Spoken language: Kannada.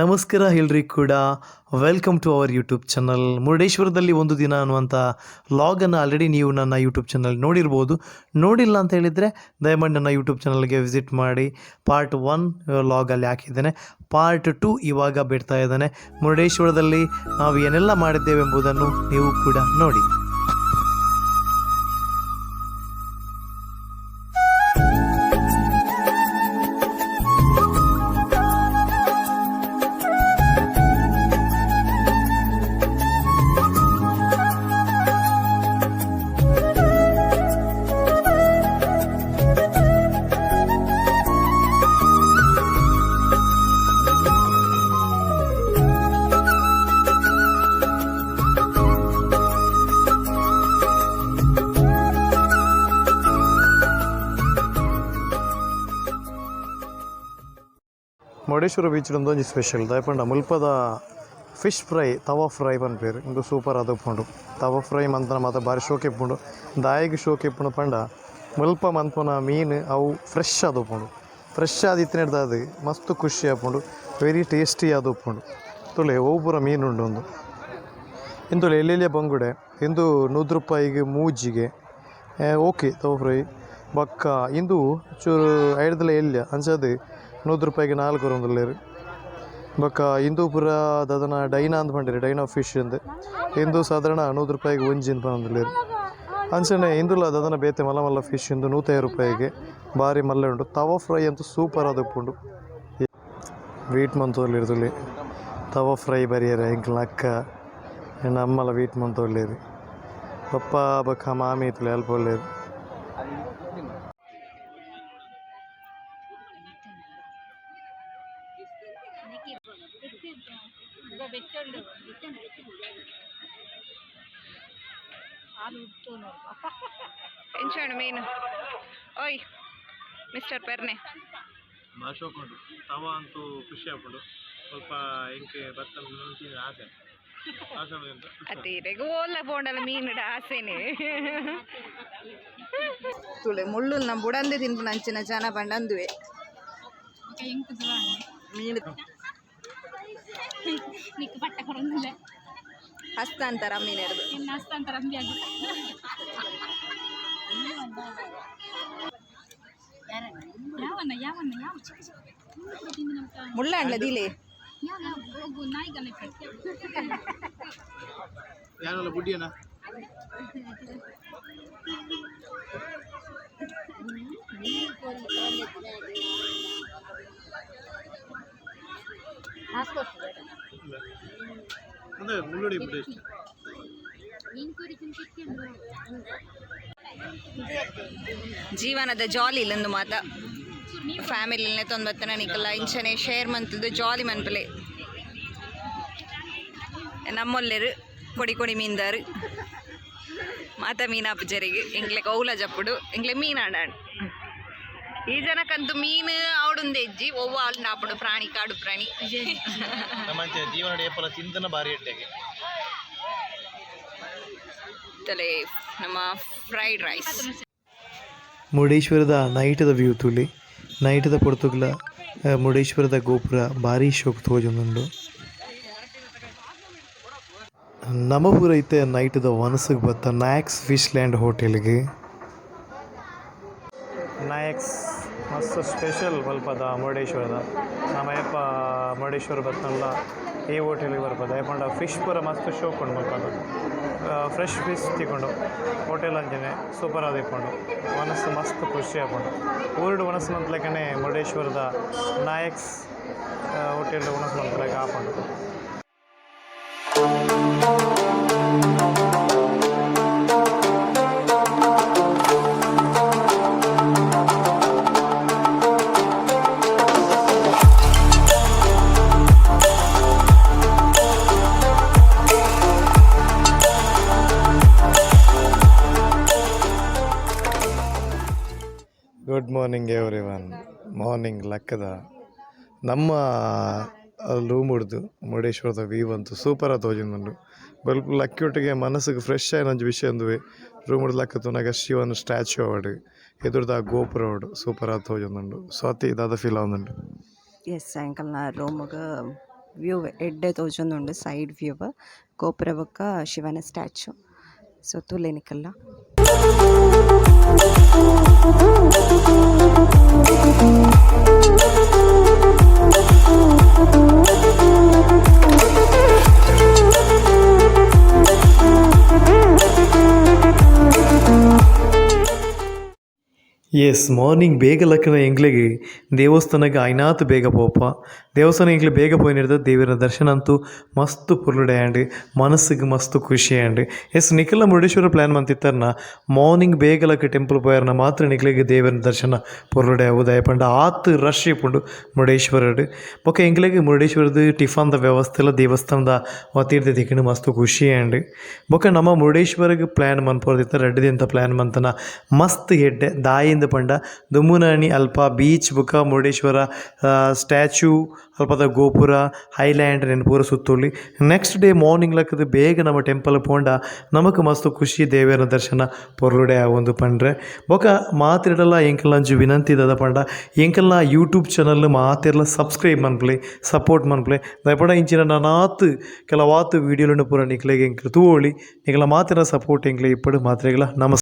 ನಮಸ್ಕಾರ ಹೇಳ್ರಿ ಕೂಡ. Welcome to our YouTube channel ಮುರುಡೇಶ್ವರದಲ್ಲಿ ಒಂದು ದಿನ ಅನ್ನುವಂಥ ಲಾಗನ್ನು ಆಲ್ರೆಡಿ ನೀವು ನನ್ನ ಯೂಟ್ಯೂಬ್ ಚಾನಲ್ ನೋಡಿರ್ಬೋದು. ನೋಡಿಲ್ಲ ಅಂತ ಹೇಳಿದರೆ ದಯಮಾಡಿ ನನ್ನ ಯೂಟ್ಯೂಬ್ ಚಾನಲ್ಗೆ ವಿಸಿಟ್ ಮಾಡಿ. ಪಾರ್ಟ್ ಒನ್ ಲಾಗಲ್ಲಿ ಹಾಕಿದ್ದೇನೆ. ಪಾರ್ಟ್ ಟು ಇವಾಗ ಬಿಡ್ತಾ ಇದ್ದಾನೆ. ಮುರುಡೇಶ್ವರದಲ್ಲಿ ನಾವು ಏನೆಲ್ಲ ಮಾಡಿದ್ದೇವೆ ಎಂಬುದನ್ನು ನೀವು ಕೂಡ ನೋಡಿ. ಮುರುಡೇಶ್ವರ ಬೀಚ್ಲೊಂದು ಒಂಜಿ ಸ್ಪೆಷಲ್ ದಯಪಂಡ ಮುಲ್ಪದ ಫಿಶ್ ಫ್ರೈ ತವಾ ಫ್ರೈ ಪನ್ಪೇರು ಇಂದು ಸೂಪರ್ ಅದು ತವ ಫ್ರೈ ಮಂತನ ಮಾತ ಭಾರಿ ಶೋಕ್ ಇಪ್ಪುಂಡು ದಾಯಿಗೆ ಶೋಕ್ ಇಪ್ಪುಂಡು ಪಂಡ. ಮುಲ್ಪ ಮನ್ಪುನ ಮೀನು, ಅವು ಫ್ರೆಶ್ ಅದು ಉಪ್ಪುಂಡು ಫ್ರೆಶ್ ಆದ ಇತ್ತಿನ ಅದು. ಮಸ್ತ್ ಖುಷಿ ಆಪುಂಡು ವೆರಿ ಟೇಸ್ಟಿ ಅದು ಉಪ್ಪುಂಡು ತುಳೆ ಮೀನು ಉಂಡು ಒಂದು. ಇಂದುಲೆ ಎಲ್ಲೆಲ್ಲಿಯ ಬಂಗುಡೆ. ಇಂದು ನೂರು ರೂಪಾಯಿಗೆ ಮೂಜಿಗೆ ಓಕೆ, ತವ ಫ್ರೈ ಬಕ್ಕ, ಇಂದು ಚೂರು, ಐಡ್ದಲ ಎಲ್ಯ. ಅಂಚದು ನೂರು ರೂಪಾಯಿಗೆ ನಾಲ್ಕು ಒಂದುಲ್ಲೇರು ಬಕ್ಕ ಇಂದು ಪೂರ ದಾದನ ಡೈನಾ ಅಂತ ಬಂದಿರಿ, ಡೈನಾ ಫಿಶ್ ಅಂದ್. ಇಂದು ಸಾಧಾರಣ ನೂರು ರೂಪಾಯಿಗೆ ಒಂಜಿ ಅಂತ ಬಂದಿಲ್ಲೇರು ಅಂಚನೆ ಇಂದುಲ ದಾದನ ಬೇತೆ ಮಲ್ಲ ಮಲ್ಲ ಫಿಶ್ ಇಂದು ನೂತೈದು ರೂಪಾಯಿಗೆ ಭಾರಿ ಮಲ್ಲೆ ಉಂಟು. ತವ ಫ್ರೈ ಅಂತೂ ಸೂಪರ್ ಅದು ಉಪ್ಪುಂಡು ವೀಟ್ ಮಂತೋಲ್ಲಿರ್ದುಲಿ ತವ ಫ್ರೈ ಬರಿಯರೆ ಇಂಕ್ಲ ಅಕ್ಕ ನಮ್ಮಲ್ಲ ವೀಟ್ ಮಂತೋಲ್ಲೇರಿ ಪಪ್ಪ, ಬಕ್ಕ ಮಾಮಿ ಇತ್ತು ಅಲ್ಪ ಒಳ್ಳೇರು ಎಂಚೋಣ ಮೀನು ಓಯ್ ಮಿಸ್ಟರ್ ಪೆರ್ನೆ ಅಶೋಕ್ ಉಂಟು ತವ ಅಂತೂ ಖುಷಿ ಆಗ್ಬಿಡು ಸ್ವಲ್ಪ ಇಂಕೆ ಭತ್ತ ತಿಂದ ಆಸೆ ಆಸೆ ಉಂಟು ಅತೀರೆಗೆ ಓಲ್ಲ ಪೋಂಡಲ ಮೀನುಡ ಆಸೆನೆ ತುಳೆ ಮುಳ್ಳು ನಮ್ಮ ಬುಡಂದೆ ತಿನ್ಪು ನಂಚಿನ ಜನ ಬಂಡಂದುವೆ ಮೀನು నీకు పట్ట కొరందులే ಹಸ್ತಾಂತರ ಮೀನು ಹಿಡ್ದು నిన్న హస్తాంతరం బ్యాగు ಯಾವನ್ನ ಯಾವನ್ನ ಯಾವ ಮುಳ್ಳಂಡ್ಲ ದಿಲೆ ಹೋಗು ನಾಯಿಗಲ್ಲ ಯಾನಲ್ಲ ಬುಡ್ಡಿಯನ ಜೀವನದ ಜಾಲಿ ಇಲ್ಲೊಂದು ಮಾತ. ಫ್ಯಾಮಿಲಿನೇ ತೊಂಬತ್ತನ ನಿಕ್ಕಲ್ಲ ಇಂಚನೆ ಶೇರ್ ಮಂತದ್ದು ಜಾಲಿ ಮನ್ಪಲೆ. ನಮ್ಮೊಲ್ಲೆರು ಕೊಡಿ ಕೊಡಿ ಮೀನ್ದಾರು. ಮಾತ ಮೀನಾಪುಜರಿಗೆ. ಎಂಗ್ಲೆ ಕೌಲ ಜಪ್ಪುಡು ಎಂಗ್ಲೆ ಮೀನಾಡ ಈ ಜನಕ್ಕಂತೂ ಮೀನು ಆವಡುಂದೆ ಹೆಜ್ಜಿ ಒವ್ವ ಅಲ್ಲಿ ನಾಪಡು ಪ್ರಾಣಿ ಕಾಡು ಪ್ರಾಣಿ. ನಮ್ಮಂತೆ ಜೀವನ ಏಪಲ ಚಿಂತನ ಭಾರಿ ತಲೆ ನಮ್ಮ ಫ್ರೈಡ್ ರೈಸ್ ಮುರುಡೇಶ್ವರದ ನೈಟದ ವ್ಯೂ ತುಲಿ. ನೈಟದ ಪೊರ್ತುಗ್ಲ ಮುರುಡೇಶ್ವರದ ಗೋಪುರ ಭಾರಿ ಶೋಕ್ ತೋಜೊಂದುಂಡು. ನಮ್ಮ ಊರೈತೆ ನೈಟದ ವನಸಿಗೆ ಬತ್ತ ನಾಯಕ್ಸ್ ಫಿಶ್ ಲ್ಯಾಂಡ್ ಹೋಟೆಲ್ಗೆ. ನಾಯಕ್ಸ್ ಮಸ್ತ್ ಸ್ಪೆಷಲ್ ಬಲ್ಪದ ಮುರುಡೇಶ್ವರದ ನಮ್ಮ ಅಯ್ಯಪ್ಪ ಮುರುಡೇಶ್ವರ ಬತ್ತಲ್ಲ ಈ ಹೋಟೆಲಿಗೆ ಬರ್ಬೋದು ಯಾಕಂಡ ಫಿಶ್ ಪೂರ ಮಸ್ತ್ ಶೋ ಕೊಂಡು ಮಲ್ಪದ ಫ್ರೆಶ್ ಫಿಶ್ ತಿಕೊಂಡು ಹೋಟೆಲ್ ಅಂಜನೆ ಸೂಪರ್ ಇಪ್ಕೊಂಡು ಮನಸ್ಸು ಮಸ್ತ್ ಖುಷಿ ಆಕೊಂಡು ಊರುಡು ಮನಸ್ಸು ಮಂತ್ಲಕ್ಕನೆ ಮುರುಡೇಶ್ವರದ ನಾಯಕ್ಸ್ ಹೋಟೆಲ್ ಮನಸ್ಸು ಮಂತ್ಲಕ್ಕೆ ಹಾಕೊಂಡು good morning every one morning ಲೆಕ್ಕದ. ನಮ್ಮ ರೂಮ್ ಹಿಡ್ದು ಮುರುಡೇಶ್ವರದ ವ್ಯೂ ಅಂತೂ ಸೂಪರ್ ತೋಜೊಂದುಂಡು ಬಲ್ಕು ಲಕ್ಕಿಯೊಟ್ಟಿಗೆ ಮನಸ್ಸಿಗೆ ಫ್ರೆಶ್ ಆಯ್ನ ಒಂಜಿ ವಿಷಯ ಅಂದುವೆ. ರೂಮ್ ಹಿಡ್ದು ತುನಾಗ ಶಿವನ ಸ್ಟ್ಯಾಚ್ಯೂ ಅವಡು ಎದುರ್ದ ಗೋಪುರ ಅವಡು ಸೂಪರ್ ಆಗಿ ತೋಜೊಂದುಂಡು ಸ್ವಾತಿ ದಾದ ಫೀಲ್ ಆವೊಂದುಂಡು ಎಸ್ ಸಾಯಂಕಾಲ ನಾ ರೂಮ್ಗೆ ವ್ಯೂ ಎಡ್ಡೆ ತೋಜೊಂದುಂಡು ಸೈಡ್ ವ್ಯೂ ಗೋಪುರ ಬೊಕ್ಕ ಶಿವನ ಸ್ಟ್ಯಾಚ್ಯೂ ಸೊ ತೂಲೆನಿಕಲ್ಲ. Thank you. ಎಸ್ ಮಾರ್ನಿಂಗ್ ಬೇಗ ಲಕ್ಕನ ಎಂಗ್ಲೆಗೆ ದೇವಸ್ಥಾನಕ್ಕೆ ಐನಾತ್ ಬೇಗ ಪೋಪ. ದೇವಸ್ಥಾನ ಎಂಗ್ಲೆ ಬೇಗ ಪೋಯಿನಿರ್ದ ದೇವರ ದರ್ಶನ ಅಂತೂ ಮಸ್ತ್ ಪುರುಡೆ ಆ್ಯಂಡ್ ಮನಸ್ಸಿಗೆ ಮಸ್ತ್ ಖುಷಿ ಆ್ಯಂಡ್ ಎಸ್ ನಿಖಿಲ ಮುರುಡೇಶ್ವರ ಪ್ಲ್ಯಾನ್ ಮಂತಿತ್ತರ್ನ ಮಾರ್ನಿಂಗ್ ಬೇಗ ಲಕ್ಕ ಟೆಂಪಲ್ ಪೋಯರ್ನ ಮಾತ್ರ ನಿಖಿಲಿಗೆ ದೇವರ ದರ್ಶನ ಪುರುಡೆ ಆಗುದಾಯ ಪಂಡ ಆತ್ ರಶ್ ಇಪ್ಪುಂಡು ಮುರುಡೇಶ್ವರಡ್ ಬೊಕ ಎಂಗ್ಲೆಗೆ ಮುರುಡೇಶ್ವರದ ದ ವ್ಯವಸ್ಥೆ ಎಲ್ಲ ದೇವಸ್ಥಾನದ ವತಿರ್ದೆ ತಿಕ್ಕಿನ ಮಸ್ತ್ ಖುಷಿ ಆ್ಯಂಡ್ ಬೊಕ ನಮ್ಮ ಮುರುಡೇಶ್ವರಗೆ ಪ್ಲ್ಯಾನ್ ಮನ್ಪೋರ್ದಿತ್ತ ರೆಡ್ಡಿ ಅಂತ ಪ್ಲ್ಯಾನ್ ಮಂತನ ಮಸ್ತ್ ಹೆಡ್ಡೆ, ದಾಯಿಂದ ಪಂಡ ದುಮ್ಮುನಾಣಿ ಅಲ್ಪ, ಬೀಚ್, ಬುಕ, ಮುರುಡೇಶ್ವರ ಸ್ಟ್ಯಾಚ್ಯೂ ಅಲ್ಪದ ಗೋಪುರ, ಹೈಲ್ಯಾಂಡ್ ನೆನ್ ಪೂರ ಸುತ್ತೊಲಿ. ನೆಕ್ಸ್ಟ್ ಡೇ ಮಾರ್ನಿಂಗ್ ಲಕ್ಕದ ಬೇಗ ನಮ್ಮ ಟೆಂಪಲ್ ಪೋಂಡ, ನಮಕ್ ಮಸ್ತ್ ಖುಷಿ ದೇವೆರ ದರ್ಶನ ಪೊರ್ಲುಡೆ ಒಂದು ಪಂಡ್ರೆ. ಬೊಕ ಮಾತಿರಲ್ಲ ಎಂಕಲ್ನಂಚು ವಿನಂತಿ ದದ ಪಂಡ ಎಂಕಲ್ನ ಯೂಟ್ಯೂಬ್ ಚಾನಲ್ ಮಾತಿರಲ್ಲ ಸಬ್ಸ್ಕ್ರೈಬ್ ಮನ್ಪ್ಲೆ ಸಪೋರ್ಟ್ ಮನ್ಪ್ಲೆ. ದಯಪಡ ಇಂಚಿನ ನಾನಾತ್ ಕೆಲವಾತು ವೀಡಿಯೋలను ಪೂರ ನಿಕ್ಲೆಗೆ ಎಂಕ್ಲು ತೂವೊಳಿ ನಿಕಲ ಮಾತಿನ ಸಪೋರ್ಟ್ ಎಂಕ್ಲೆ ಇಪ್ಪಡು ಮಾತ್ರೆಗಳ ನಮಸ್ಕಾರ